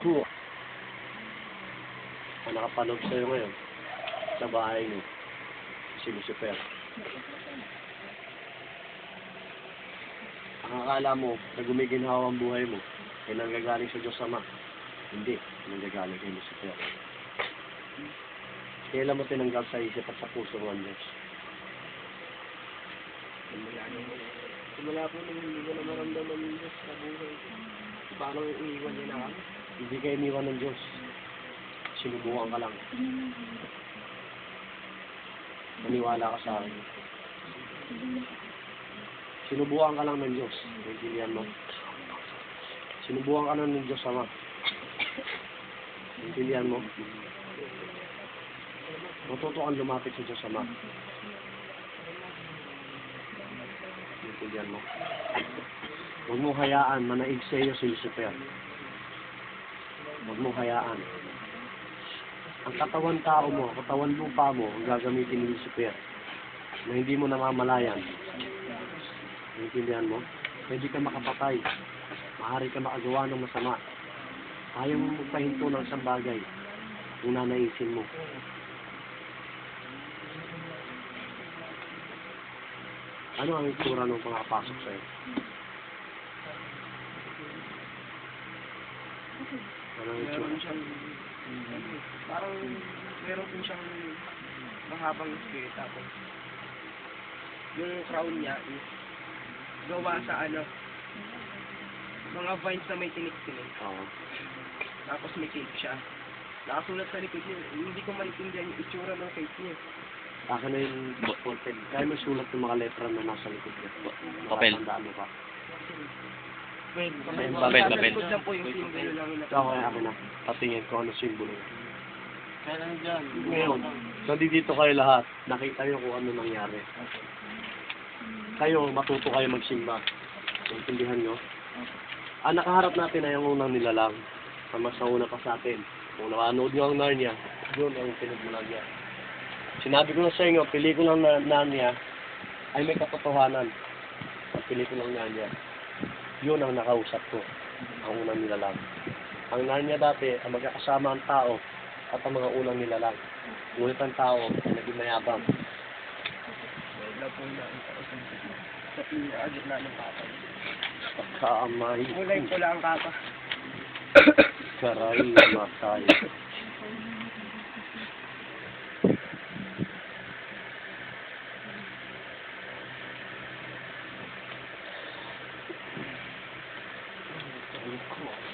Buwa. Ang nakapanood sa'yo ngayon, sa bahay niyo, si Lucifer. Ang akala mo na gumiginhawa ang buhay mo, ay nanggagaling sa Diyos Ama. Hindi, nanggagaling kay Lucifer. Kailan mo tinanggal sa isip at sa puso mo ang Diyos? Simula po nung hindi ko na maramdaman yung Diyos sa buhay. Parang iniwan niya na ako. Hindi ka iniwan ng Diyos. Sinubukan ka lang. Maniwala ka sa akin. Sinubukan ka lang ng Diyos. Naintindihan mo? Sinubukan ka lang ng Diyos Ama. Naintindihan mo? Matuto kang lumapit sa Diyos Ama. Naintindihan mo? Huwag mo hayaan manaig sa iyo si Lucifer. Huwag mo hayaan. Ang katawan tao mo, katawan lupa mo, ang gagamitin ni Lucifer na hindi mo namamalayan. Naintindihan mo? Pwede ka makapatay. Maaari ka makagawa ng masama. Ayaw mo magpahinto ng isang bagay kung nanaisin mo. Ano ang itsura ng pangapasok sa'yo? Ang itsura? Meron siyang, parang meron po siyang mahabang spirit tapos yung crown niya is gawa sa ano mga vines na may tinik-tinik Oo. tapos may cake siya nakasulat sa likod niya hindi ko maintindihan yung itsura ng cake niya Akin na yung content. Kaya may sulat ng mga letra na nasa likod niya. Papel. Nakatandaan mo pa. Likod lang po yung simbolo lang na akin na. Patingin ko ano simbolo. Kailan dyan? Ngayon, nandito kayo lahat. Nakita niyo kung ano nangyari. Kayo, matuto kayo magsimba. Intindihan niyo? Ang nakaharap natin ay ang unang nilalang. Ang mas nauna pa sa atin. Kung nakanood niyo ang Narnia, yun ang pinagmulan niya. Sinabi ko na sa inyo, pelikulang na Narnia ay may katotohanan. Ang pelikulang Narnia, yun ang nakausap ko. Ang unang nilalang. Ang Narnia dati, ang magkakasama ang tao at ang mga unang nilalang. Ngunit ang tao ay naging mayabang. Wala po na ang tao sa sa pinakagitna ng kapal. Pagkaamay. Kulay pula ang kapa. Karay, cool.